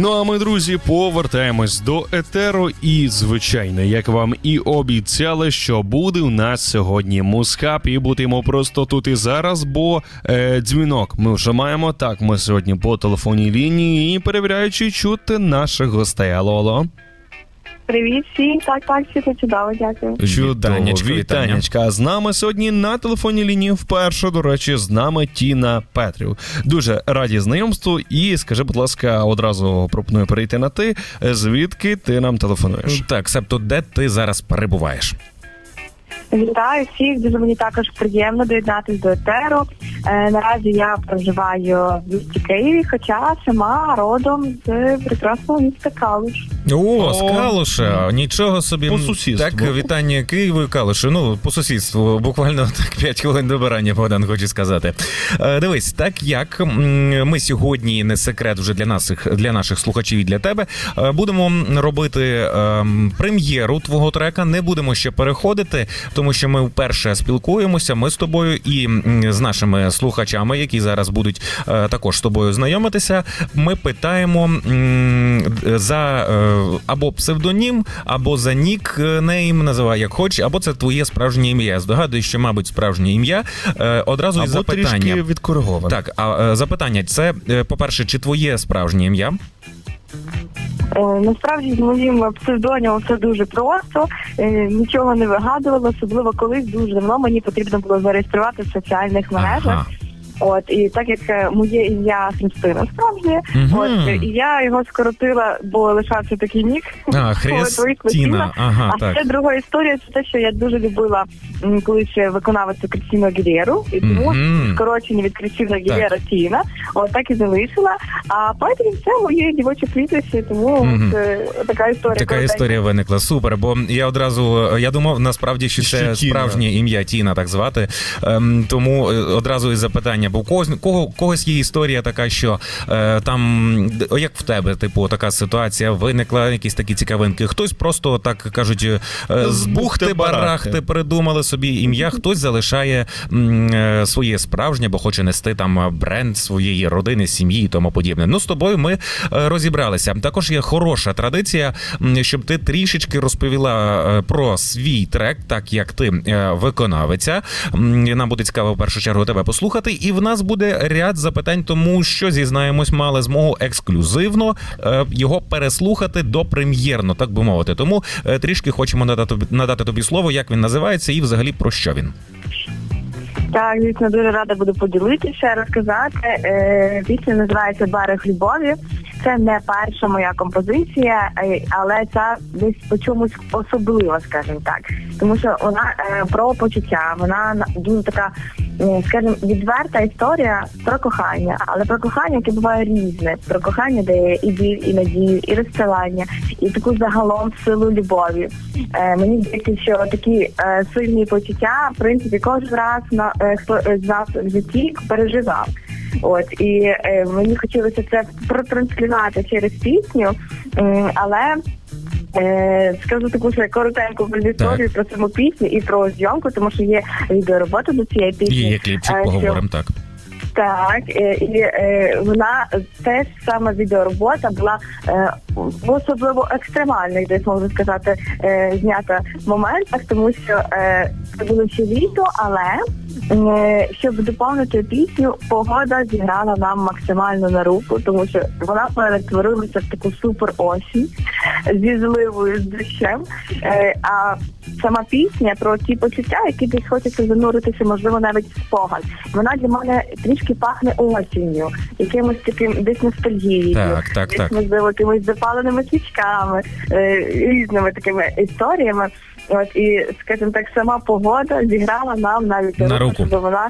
Ну а ми, друзі, повертаємось до етеру. І звичайно, як вам і обіцяли, що буде у нас сьогодні мускап, і будемо просто тут і зараз, бо е, дзвінок ми вже маємо. Так, ми сьогодні по телефонній лінії і перевіряючи чути наших гостей. Алло, алло. Привіт всім. Так, так, все це чудово, дякую. Чудово, вітанечка. А З нами сьогодні на телефонній лінії вперше, до речі, з нами Тіна Петрів. Дуже раді знайомству. І скажи, будь ласка, одразу пропоную перейти на ти. Звідки ти нам телефонуєш? Так, себто, де ти зараз перебуваєш? Вітаю всіх. Дуже мені також приємно доєднатися до етеру. Е, наразі я проживаю в місті Києві, хоча сама родом з прекрасного міста Калуш. О, з Калуша. Нічого собі. По сусідству. Так, вітання Києву і Калушу. Ну, по сусідству, буквально так 5 хвилин добирання, Богдан хоче сказати. Е, дивись, так як ми сьогодні не секрет вже для наших для наших слухачів і для тебе. е, Будемо робити ем, прем'єру твого трека. Не будемо ще переходити, тому що ми вперше спілкуємося. Ми з тобою і з нашими слухачами, які зараз будуть е, також з тобою знайомитися. Ми питаємо за е, або псевдонім, або за нікнейм, називай як хочеш, або це твоє справжнє ім'я. Я Здогадуюсь, що, мабуть, справжнє ім'я. Е, Одразу Або запитання. трішки відкориговано. Так, а запитання: це, е, по-перше, чи твоє справжнє ім'я? Е, насправді з моїм псевдонімом все дуже просто. Е, нічого не вигадувала, особливо колись дуже давно мені потрібно було зареєструвати в соціальних мережах. Ага. От і так як е, моє ім'я Христина справжнє, Мгм. от е, і я його скоротила, бо лишався такий нік. А, Христина. Ага, а так. ще друга історія це те, що я дуже любила колись виконавицю Крістіну Агілєру, і тому Мгм. скорочення від Крістіна Агілєра Тіна. От так і залишила. А Петрі це моє дівоче прізвище, тому Мгм. от, е, така історія. Така історія виникла. Супер. Бо я одразу я думав насправді, що це справжнє ім'я Тіна, так звати. Ем, тому одразу і запитання. Бо у когось кого когось є історія така, що е, там як в тебе, типу, така ситуація виникла, якісь такі цікавинки. Хтось просто так кажуть, е, з бухти барахти придумали собі ім'я. Хтось залишає е, своє справжнє, бо хоче нести там бренд своєї родини, сім'ї і тому подібне. Ну з тобою ми е, розібралися. Також є хороша традиція, щоб ти трішечки розповіла е, про свій трек, так як ти е, виконавиця. Нам буде цікаво в першу чергу тебе послухати, і в нас буде ряд запитань, тому що зізнаємось, мали змогу ексклюзивно е, його переслухати до прем'єрно, так би мовити. Тому е, трішки хочемо надати надати тобі слово, як він називається, і взагалі про що він. Так, звісно, дуже рада буду поділитися, розказати. Е, пісня називається Берег любові. Це не перша моя композиція, е, але це десь по чомусь особлива, скажімо так. Тому що вона е, про почуття, вона дуже така, скажімо, відверта історія про кохання, але про кохання, яке буває різне, про кохання, де і біль, і надію, і розставання, і таку загалом силу любові. Е, мені здається, що такі сильні почуття, в принципі, кожен раз на з нас в житті переживав. От і е, мені хотілося це протранслювати через пісню, але е, скажу таку ще коротеньку історію про саму пісню і про зйомку, тому що є відеоробота до цієї пісні. Є кліпчик, е, що- поговоримо так. так, е, і е, вона теж саме відеоробота була е, особливо екстремальних, десь можу сказати, е, знята моментах, тому що е, це було ще літо, але е, щоб доповнити пісню, погода зіграла нам максимально на руку, тому що вона перетворилася в таку супер осінь зі зливою з дощем. Е, а сама пісня про ті почуття, які десь хочеться зануритися, можливо, навіть в спогад. Вона для мене трішки пахне осінню, якимось таким десь ностальгією, Так, так, десь, так. можливо, якимись запаленими свічками, е, різними такими історіями. От і, скажімо так, сама погода зіграла нам навіть На руку. щоб вона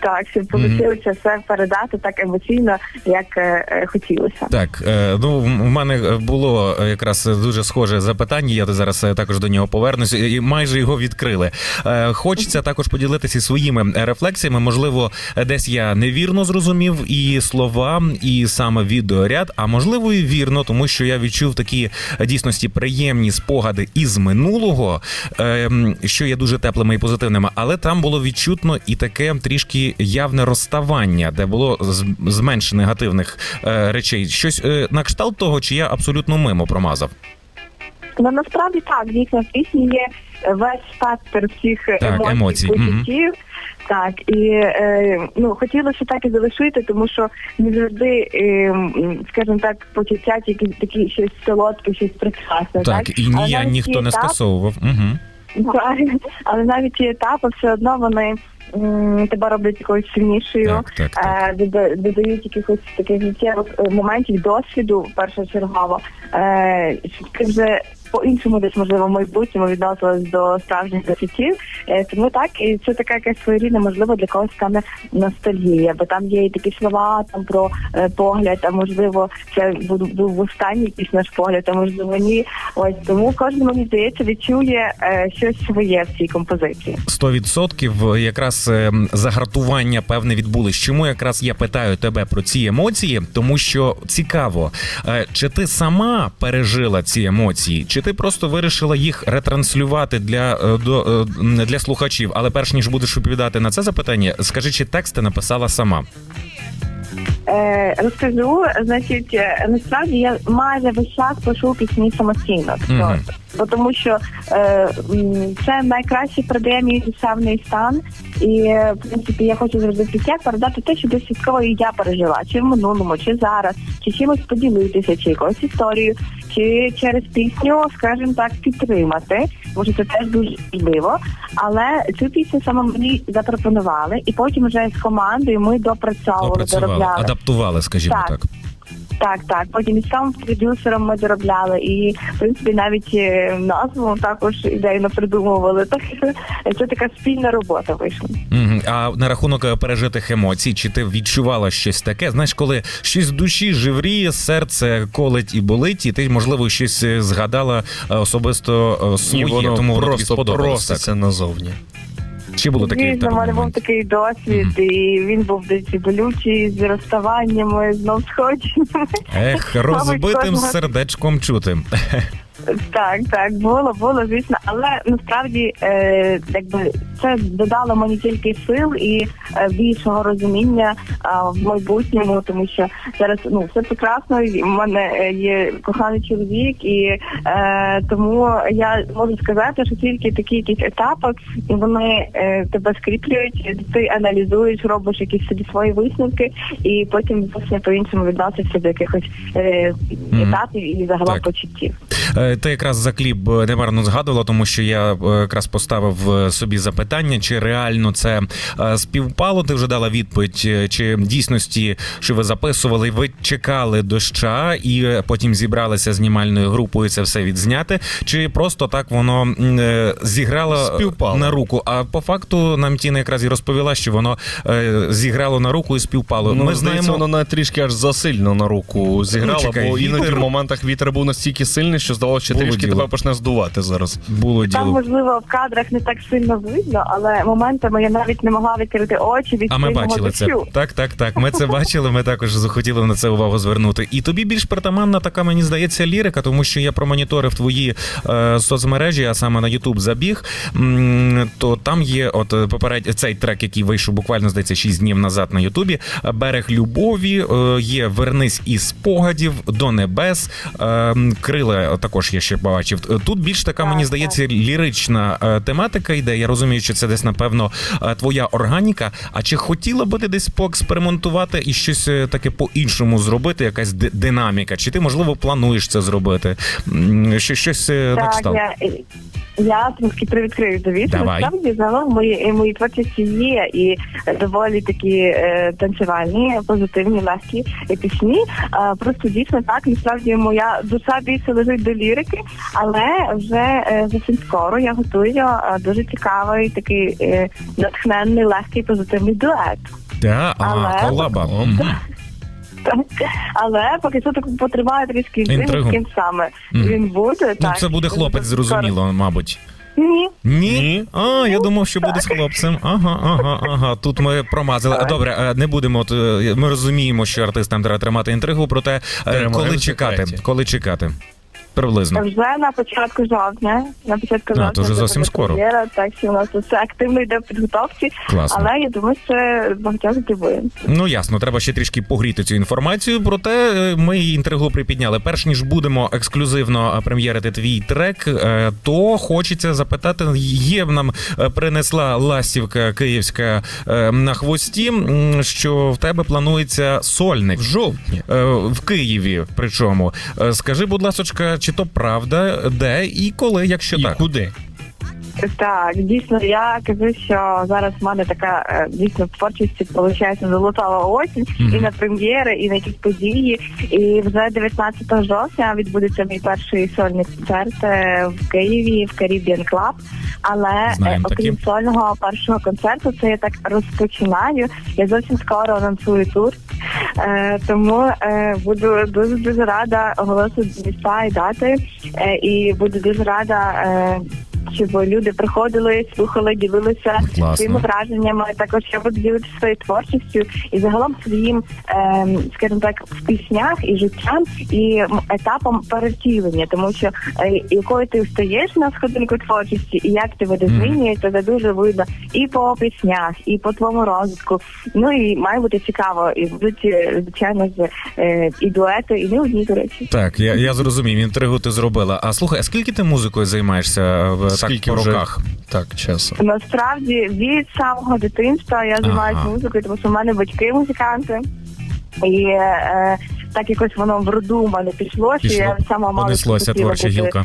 так, щоб вийшло все передати так емоційно, як е, е, хотілося. Так, е, ну в мене було е, якраз дуже схоже запитання. Я зараз е, також до нього повернуся, і майже його відкрили. Е, Хочеться також поділитися своїми рефлексіями. Можливо, десь я невірно зрозумів і слова, і саме відеоряд, а можливо, і вірно, тому що я відчув такі е, дійсності приємні спогади із минулого. Ем, що є дуже теплими і позитивними, але там було відчутно і таке трішки явне розставання, де було зменше негативних е, речей. Щось е, на кшталт того, чи я абсолютно мимо промазав. Ну насправді так, дійсно в пісні є весь спектр всіх Так, емоцій, емоцій, почуттів. Так, і е, ну хотілося так і залишити, тому що не завжди, е, скажімо так, почуття тільки такі щось солодке, щось прекрасне. Так, Так, і ні, я ніхто ці не скасовував. Угу. Правильно. Але навіть ці етапи все одно вони тебе роблять якоюсь сильнішою, Так, так, так. Е, додають якихось таких життєвих е, моментів досвіду першочергово. Е, ти вже по-іншому десь можливо в майбутньому відносилась до справжніх почуттів. Е, тому так, і це така якась своєрідна, можливо, для когось стане ностальгія, бо там є і такі слова там про е, погляд, а можливо, це був, останній якийсь наш погляд, а можливо ні. Ось тому кожен мені здається відчує е, щось своє в цій композиції. 100% якраз е, загартування певне відбулось. Чому якраз я питаю тебе про ці емоції? Тому що цікаво, чи ти сама пережила ці емоції, чи ти просто вирішила їх ретранслювати для, до, е, для слухачів? Але перш ніж будеш відповідати на це запитання, скажи, чи текст ти написала сама? Е, розкажу, значить, е, насправді я майже весь час пишу пісні самостійно. Мгм. Тому що е, це найкраще передає мій душевний стан, і в принципі я хочу зробити пісня, передати те, що десь і я пережила, чи в минулому, чи зараз, чи чимось поділитися, чи якоюсь історією, чи через пісню, скажімо так, підтримати, що це теж дуже важливо. Але цю пісню саме мені запропонували, і потім вже з командою ми допрацьовували, доробляли. адаптували, скажімо так. Так. Так, так. Потім із самим продюсером ми доробляли, і в принципі навіть е, назву також ідейно придумували. Так це така спільна робота вийшла. А на рахунок е, пережитих емоцій, чи ти відчувала щось таке? Знаєш, коли щось в душі живріє, серце колить і болить, і ти, можливо, щось е, згадала особисто І своє, воно тому воно тобі просто сподобалось. Проситься назовні. Чи було таке Звісно, в мене був такий досвід, і він був десь болючий з розставаннями, знов сходженнями. Ех, розбитим сердечком чути. Так, так, було, було, звісно, але насправді е, якби це додало мені тільки сил і е, більшого розуміння е, в майбутньому, тому що зараз ну все прекрасно. В мене е, є коханий чоловік, і е, тому я можу сказати, що тільки такі якісь етапи вони е, тебе скріплюють, ти аналізуєш, робиш якісь собі свої висновки, і потім зовсім по-іншому відносишся до якихось е, етапів і загалом Так. почуттів. Ти якраз за кліп немарно згадувала, тому що я якраз поставив собі запитання, чи реально це е, співпало. Ти вже дала відповідь, е, чи в дійсності, що ви записували, ви чекали доща і е, потім зібралися знімальною групою це все відзняти, чи просто так воно зіграло Співпало. на руку. А по факту нам Тіна якраз і розповіла, що воно зіграло на руку і співпало. Ну, Ми знаємо. воно навіть трішки аж засильно на руку зіграло, Ну, чекай, бо іноді вітер- в моментах вітер був настільки сильний, що здалося, що трішки діло. тебе почне здувати зараз. Було Там, діло. можливо, в кадрах не так сильно видно, але моментами я навіть не могла відкрити очі від А ми сильного бачили це. дощу. Так, так, так. Ми це бачили. Ми також захотіли на це увагу звернути. І тобі більш притаманна така, мені здається, лірика, тому що я промоніторив твої е, соцмережі, а саме на Ютуб забіг. М, То там є от е, попередній цей трек, який вийшов буквально здається 6 днів назад на Ютубі. е, Берег любові. е, Є Вернись із спогадів до небес. е, Крила також я ще бачив. Тут більш така, мені здається, лірична е, тематика йде. Я розумію, що це десь напевно е, твоя органіка. А чи хотіла би ти десь поекспериментувати і щось е, таке по-іншому зробити, якась ди- динаміка? Чи ти можливо плануєш це зробити? Що щось е, Так, кшталт? я, я трошки привідкрию. Давай. Насправді загалом мої, мої творчості є і доволі такі е, танцювальні, позитивні, легкі е, пісні. Е, просто дійсно так, насправді моя душа більше лежить до лірики, але вже е, зовсім скоро я готую е, дуже цікавий такий е, натхненний, легкий, позитивний дует. Та, а, Але- колаба. Мгм. Так. Але поки що так потриває трішки Інтригу. з ким саме Мгм. він буде. Ну, так. це буде хлопець, Скоро. зрозуміло, мабуть. Ні. Ні? Ні. А, я думав, що буде з хлопцем. Ага, ага, ага. Тут ми промазали. Так. Добре, е, не будемо. от, е, Ми розуміємо, що артистам треба тримати інтригу, проте е, Тримаємо коли в чекати? секреті. Коли чекати? Приблизно. Вже на початку жовтня. На початку А, жовтня то вже зовсім скоро. прем'єра, Так що у нас все активно йде в підготовці, Класно. але я думаю, що багатьох здивує. Ну ясно, треба ще трішки погріти цю інформацію. Проте е, ми її інтригу припідняли. Перш ніж будемо ексклюзивно е, прем'єрити твій трек, е, то хочеться запитати: є нам принесла ластівка київська на хвості, що в тебе планується сольник В жовтні. В Києві. Причому скажи, будь ласочка, чи то правда, де і коли, якщо І так? куди? Так, дійсно, я кажу, що зараз в мене така е, дійсно творчості виходить золотава осінь Мгм. і на прем'єри, і на якісь події. І вже 19 жовтня відбудеться мій перший сольний концерт е, в Києві в Caribbean Club. Але е, Знаємо окрім такі. сольного першого концерту, це я так розпочинаю. Я зовсім скоро анонсую тур. Е, тому е, буду дуже дуже рада оголосити міста і дати. Е, і буду дуже рада. Е, щоб люди приходили, слухали, ділилися Класно. своїми враженнями. Також я буду ділитися своєю творчістю і загалом своїм, ем, скажімо так, в піснях і життям і етапом перевтілення, тому що е, якою ти встаєш на сходинку творчості, і як ти буде Мгм. змінюється, це дуже видно і по піснях, і по твоєму розвитку. Ну і має бути цікаво. І будуть е, звичайно з е, і дуети, і не одні до речі. Так, я, я зрозумів, інтригу ти зробила. А слухай, а скільки ти музикою займаєшся е, в Скільки так по вже? роках? Так, часу. Насправді від самого дитинства я займаюся Ага. музикою, тому що в мене батьки музиканти. І е, так якось воно в роду в мене пішло, що Пішло, я сама мала понеслося творча гілка.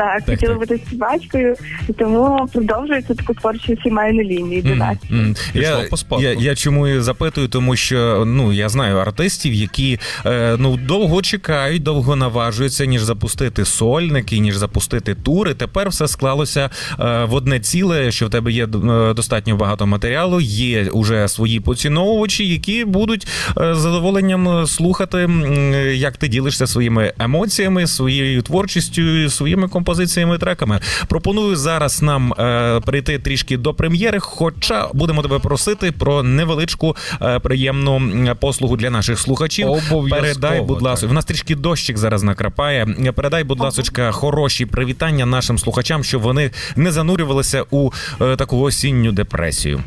Так, Так, хотіла так. бути співачкою, і тому продовжується таку творчу сімейну лінію до нас. Мгм, мгм. Пішло Я, я, я чому і запитую, тому що ну я знаю артистів, які е, ну довго чекають, довго наважуються, ніж запустити сольники, ніж запустити тури. Тепер все склалося е, в одне ціле, що в тебе є е, достатньо багато матеріалу, є уже свої поціновувачі, які будуть е, з задоволенням слухати, м, як ти ділишся своїми емоціями, своєю творчістю, своїми композиціями, треками. Пропоную зараз нам е, прийти трішки до прем'єри. Хоча будемо тебе просити про невеличку е, приємну послугу для наших слухачів. Обов'язково, Передай, будь ласка, в нас трішки дощик зараз накрапає. Передай, будь ласка, хороші привітання нашим слухачам, щоб вони не занурювалися у е, таку осінню депресію.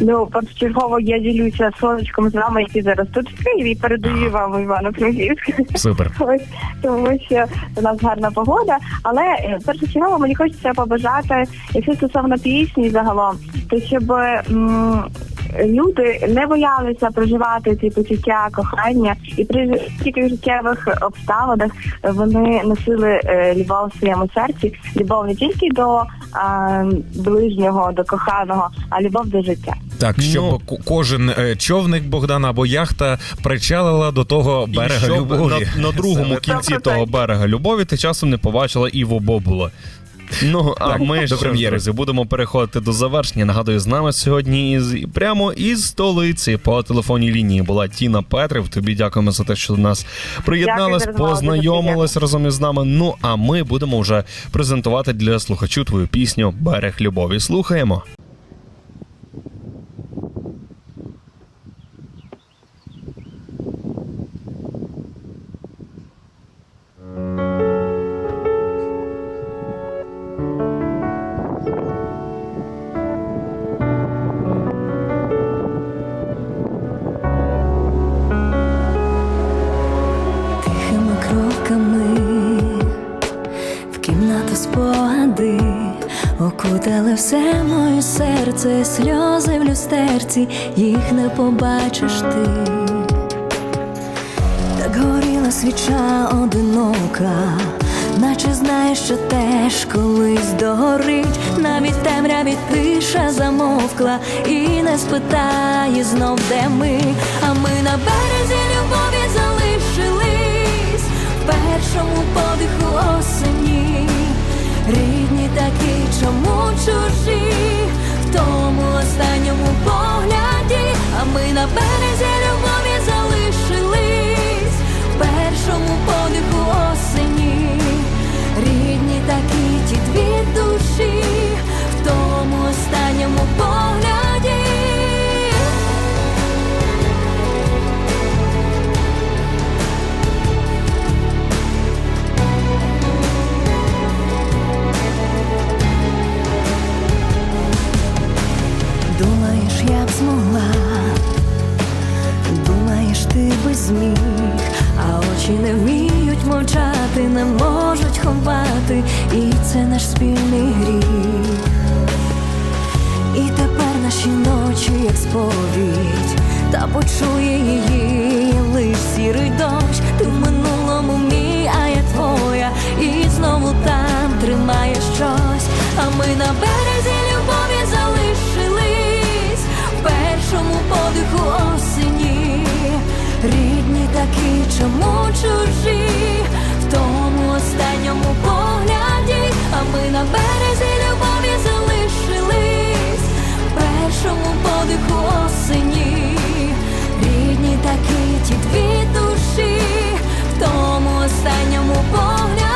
Ну, першочергово я ділюся сонечком з вами, які зараз тут в Києві, і передаю вам івано франківськ Супер. Ось тому, що у нас гарна погода. Але е, першочергово мені хочеться побажати, якщо стосовно пісні загалом, то щоб м, люди не боялися проживати ці почуття кохання, і при таких життєвих обставинах вони носили е, любов в своєму серці, любов не тільки до а, ближнього, до коханого, а любов до життя. Так, Ну. щоб ко- кожен е, човник Богдана або яхта причалила до того І берега щоб любові. на, на другому кінці того берега любові ти часом не побачила Іво Бобула. Ну, а Так, ми до що ж, прем'єри. друзі, будемо переходити до завершення. Нагадую, з нами сьогодні із прямо із столиці по телефонній лінії була Тіна Петрів. Тобі дякуємо за те, що до нас приєдналась, Дякую познайомилась разом із нами. Ну а ми будемо вже презентувати для слухачів твою пісню Берег любові. Слухаємо. Серце, сльози в люстерці, їх не побачиш ти. Так горіла свіча одинока, наче знаєш, що теж колись догорить, навіть темряві тиша замовкла і не спитає знов, де ми, а ми на березі любові залишились в першому подиху осені. Рідні такі, чому чужі, тому останньому погляді, а ми на зміг, а очі не вміють мовчати, не можуть ховати, і це наш спільний гріх. І тепер наші ночі, як сповідь, та почує її лиш сірий дощ. Ти в минулому мій, а я твоя, і знову там тримає щось, а ми на березі любові залишились в першому подиху. чому чужі, в тому останньому погляді, а ми на березі любові залишились. В першому подиху осені, рідні такі ті дві душі, в тому останньому погляді.